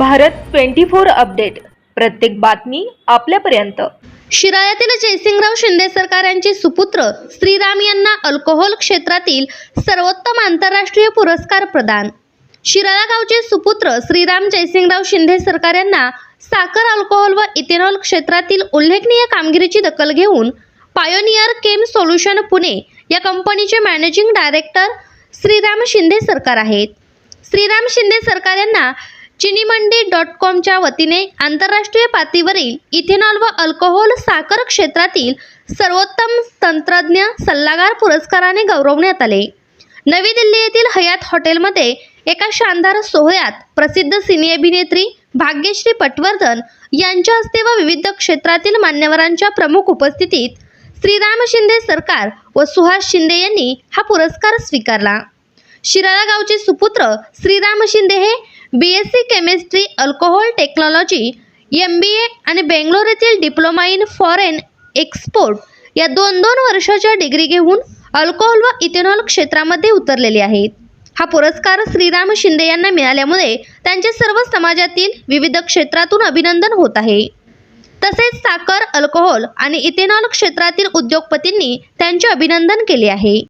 Bharat twenty four update. प्रत्येक बातमी आपल्यापर्यंत. शिराळ्यातील जयसिंगराव शिंदे सरकार यांचे सुपुत्र श्रीराम यांना अल्कोहोल क्षेत्रातील सर्वोत्तम आंतरराष्ट्रीय पुरस्कार प्रदान. शिराळा गावचे सुपुत्र श्रीराम जयसिंगराव शिंदे सरकार यांना साखर अल्कोहोल व इथेनॉल क्षेत्रातील उल्लेखनीय कामगिरीची दखल घेऊन पायोनियर केम सोल्युशन पुणे या कंपनीचे मॅनेजिंग डायरेक्टर श्रीराम शिंदे सरकार आहेत. श्रीराम शिंदे सरकार यांना चिनीमंडी डॉट कॉमच्या वतीने आंतरराष्ट्रीय पातळीवरील इथेनॉल व अल्कोहोल साखर क्षेत्रातील सर्वोत्तम तंत्रज्ञ सल्लागार पुरस्काराने गौरवण्यात आले. नवी दिल्ली येथील हयात हॉटेलमध्ये एका शानदार सोहळ्यात प्रसिद्ध सिने अभिनेत्री भाग्यश्री पटवर्धन यांच्या हस्ते व विविध क्षेत्रातील मान्यवरांच्या प्रमुख उपस्थितीत श्रीराम शिंदे सरकार व सुहास शिंदे यांनी हा पुरस्कार स्वीकारला. शिराळा गावचे सुपुत्र श्रीराम शिंदे हे B S C chemistry alcohol technology M B A आणि बेंगलोर येथील डिप्लोमा इन फॉरेन एक्सपोर्ट या दोन दोन वर्षाच्या डिग्री घेऊन अल्कोहोल व इथेनॉल क्षेत्रामध्ये उतरलेले आहेत. हा पुरस्कार श्रीराम शिंदे यांना मिळाल्यामुळे त्यांचे सर्व समाजातील विविध क्षेत्रातून अभिनंदन होत आहे. तसेच साखर अल्कोहोल आणि इथेनॉल क्षेत्रातील उद्योगपतींनी त्यांचे अभिनंदन केले आहे.